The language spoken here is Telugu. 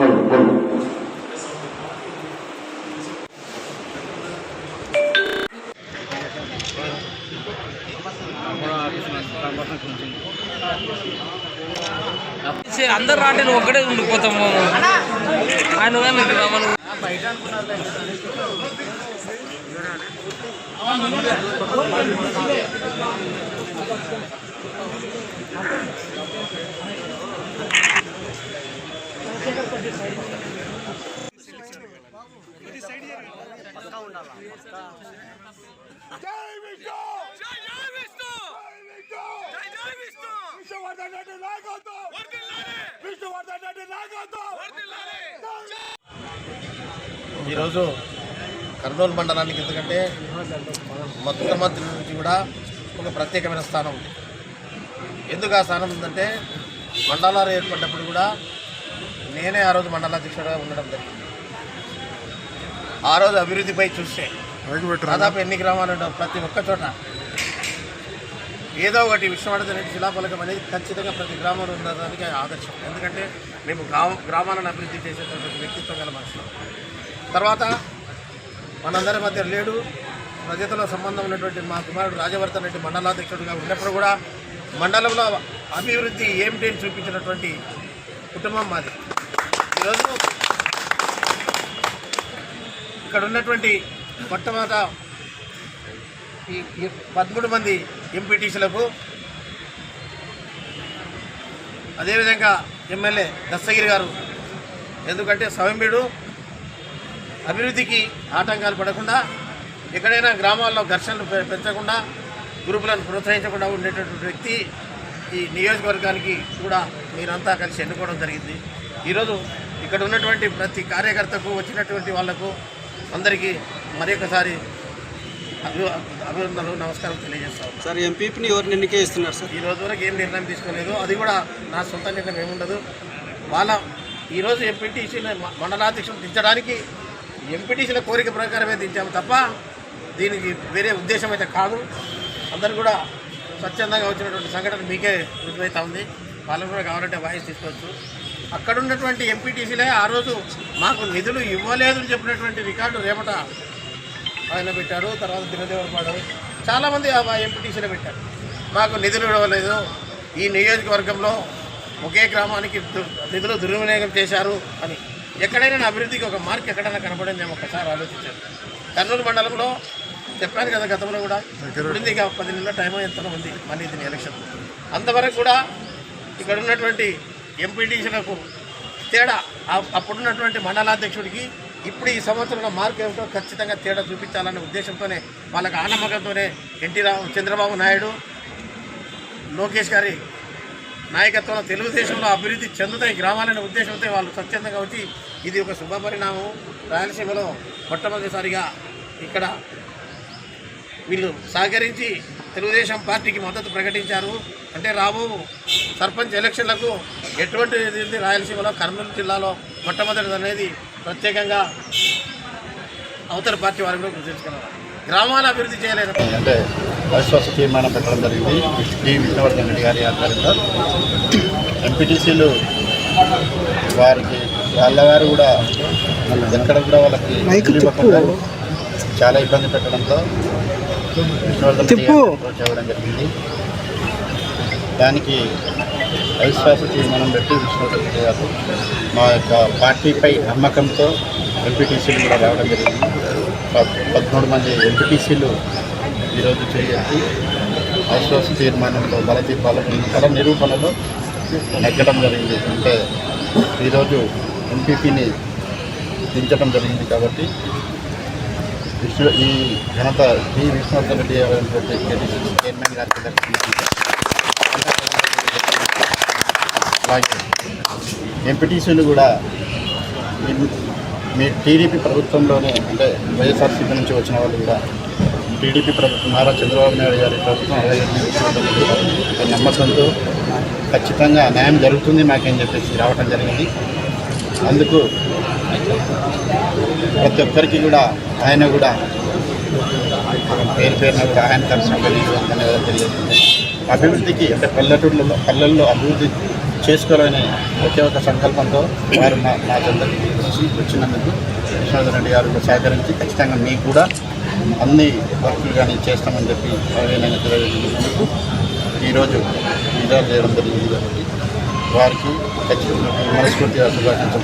కొను కొను అందరు రాంటే నువ్వు ఒక్కడే ఉండిపోతాము ఆయన కానీ ఇటు రమ్మను. ఈరోజు కర్నూలు మండలానికి ఎందుకంటే మొట్టమొదటి నుంచి కూడా ఒక ప్రత్యేకమైన స్థానం ఉంది ఎందుకు ఆ స్థానం ఉందంటే మండలాలు ఏర్పడినప్పుడు కూడా నేనే ఆ రోజు మండలాధ్యక్షుడిగా ఉండడం జరిగింది. ఆ రోజు అభివృద్ధిపై చూస్తే దాదాపు ఎన్ని గ్రామాలు ఉండవు ప్రతి ఒక్క చోట ఏదో ఒకటి విశ్వవర్ధన్ శిలాఫలకం అనేది ఖచ్చితంగా ప్రతి గ్రామంలో ఉండడానికి ఆదర్శం. ఎందుకంటే మేము గ్రామ గ్రామాలను అభివృద్ధి చేసేటటువంటి వ్యక్తిత్వం గల మనుషులు తర్వాత మనందరి మధ్య లేడు. ప్రజలతో సంబంధం ఉన్నటువంటి మా కుమారుడు రాజవర్ధన్ రెడ్డి మండలాధ్యక్షుడిగా ఉన్నప్పుడు కూడా మండలంలో అభివృద్ధి ఏమిటి అని చూపించినటువంటి కుటుంబం మాది. ఈరోజు ఇక్కడ ఉన్నటువంటి మొట్టమొదట ఈ పదమూడు మంది ఎంపీటీసీలకు అదేవిధంగా ఎమ్మెల్యే దస్తగిరి గారు. ఎందుకంటే స్వయంబీడు అభివృద్ధికి ఆటంకాలు పడకుండా ఎక్కడైనా గ్రామాల్లో ఘర్షణలు పె- పెంచకుండా గ్రూపులను ప్రోత్సహించకుండా ఉండేటటువంటి వ్యక్తి ఈ నియోజకవర్గానికి కూడా మీరంతా కలిసి ఎన్నుకోవడం జరిగింది. ఈరోజు ఇక్కడ ఉన్నటువంటి ప్రతి కార్యకర్తకు వచ్చినటువంటి వాళ్ళకు అందరికీ మరొకసారి అభి అభినందనలు నమస్కారం తెలియజేస్తాం సార్ ఎంపీపీని ఎవరిని ఎన్నిక ఇస్తున్నారు సార్? ఈ రోజు వరకు ఏం నిర్ణయం తీసుకోలేదు. అది కూడా నా సొంత నిర్ణయం ఏముండదు వాళ్ళ ఈరోజు ఎంపీటీసీని మండలాధ్యక్షులు దించడానికి ఎంపీటీసీల కోరిక ప్రకారమే దించాము తప్ప దీనికి వేరే ఉద్దేశం అయితే కాదు. అందరు కూడా స్వచ్ఛందంగా వచ్చినటువంటి సంఘటన మీకే రుజువైతా ఉంది. వాళ్ళకు కూడా కావాలంటే వాయిస్ తీసుకోవచ్చు. అక్కడ ఉన్నటువంటి ఎంపీటీసీలే ఆ రోజు మాకు నిధులు ఇవ్వలేదు అని చెప్పినటువంటి రికార్డు రేపట ఆయన పెట్టారు తర్వాత దినదేవర్ పాడారు. చాలామంది ఆ ఎంపీటీసీలో పెట్టారు. మాకు నిధులు ఇవ్వలేదు. ఈ నియోజకవర్గంలో ఒకే గ్రామానికి నిధులు దుర్వినియోగం చేశారు అని. ఎక్కడైనా అభివృద్ధికి ఒక మార్క్ ఎక్కడైనా కనపడింది మేము ఒకసారి ఆలోచించాను కర్నూలు మండలంలో చెప్పాను కదా గతంలో కూడా. ఉంది ఇక పది నెలల టైం ఎంతలో ఉంది మళ్ళీ దీని ఎలక్షన్ అంతవరకు కూడా ఇక్కడ ఉన్నటువంటి ఎంపీటీసీలకు తేడా. అప్పుడున్నటువంటి మండలాధ్యక్షుడికి ఇప్పుడు ఈ సంవత్సరంలో మార్పు ఏమిటో ఖచ్చితంగా తేడా చూపించాలనే ఉద్దేశంతోనే వాళ్ళకి ఆనమ్మకంతోనే ఎన్టీ రావు చంద్రబాబు నాయుడు లోకేష్ గారి నాయకత్వంలో తెలుగుదేశంలో అభివృద్ధి చెందుతాయి గ్రామాలనే ఉద్దేశంతో వాళ్ళు స్వచ్ఛందంగా వచ్చి ఇది ఒక శుభ పరిణామం రాయలసీమలో మొట్టమొదటిసారిగా ఇక్కడ వీళ్ళు సహకరించి తెలుగుదేశం పార్టీకి మద్దతు ప్రకటించారు. అంటే రాబో సర్పంచ్ ఎలక్షన్లకు ఎటువంటి ఇది రాయలసీమలో కర్నూలు జిల్లాలో మొట్టమొదటిది అనేది ప్రత్యేకంగా అవతల పార్టీ వారు కూడా గుర్తించుకున్నారు. గ్రామాల అభివృద్ధి చేయలేదు అంటే అవిశ్వాస తీర్మానం పెట్టడం జరిగింది. డి. విష్ణువర్ధన్ రెడ్డి గారి ఆధ్వర్యంలో ఎంపీటీసీలు వారికి వాళ్ళ వారు కూడా ఎక్కడ కూడా వాళ్ళకి చాలా ఇబ్బంది పెట్టడంతో విష్ణువర్ధన్ అవ్వడం జరిగింది. దానికి అవిశ్వాస తీర్మానం పెట్టి విష్ణువర్ధన్ రెడ్డి గారు మా యొక్క పార్టీపై నమ్మకంతో ఎంపీటీసీలు కూడా రావడం జరిగింది. ప- పదమూడు మంది ఎంపీటీసీలు ఈరోజు చేసి అవిశ్వాస తీర్మానంలో బలదీపాలను బల నిరూపణలో నెగ్గడం జరిగింది. అంటే ఈరోజు ఎంపీపీని దించడం జరిగింది కాబట్టి విష్ణు ఈ ఘనత టి విష్ణువర్ధన్ రెడ్డి గారు చైర్మన్ గారికి దక్కింది. అలాగే ఎంపీటీసీలు కూడా మీ- మీ టీడీపీ ప్రభుత్వంలోనే అంటే వైఎస్ఆర్సీపీ నుంచి వచ్చిన వాళ్ళు కూడా టీడీపీ ప్రభుత్వం నారా చంద్రబాబు నాయుడు గారి ప్రభుత్వం అలాగే నమ్మకంతో ఖచ్చితంగా న్యాయం జరుగుతుంది మాకేం చెప్పేసి రావటం జరిగింది. అందుకు ప్రతి ఒక్కరికి కూడా ఆయన కూడా పేరు పేరున కూడా ఆయన తరఫున ధన్యవాదాలు తెలియజేస్తుంది అభివృద్ధికి అంటే పల్లెటూళ్ళలో పల్లెల్లో అభివృద్ధి చేసుకోవాలనే ఒకే ఒక సంకల్పంతో వారు మా మా చెందరికి వచ్చినందుకు విశ్వనాథ్ రెడ్డి గారు సహకరించి ఖచ్చితంగా మీకు కూడా అన్ని వర్కులు కానీ చేస్తామని చెప్పి నేను తెలియజేసినందుకు ఈరోజు విజయాలు చేయడం జరిగింది కాబట్టి వారికి ఖచ్చితంగా మనస్ఫూర్తిగా శుభాకాంక్షలు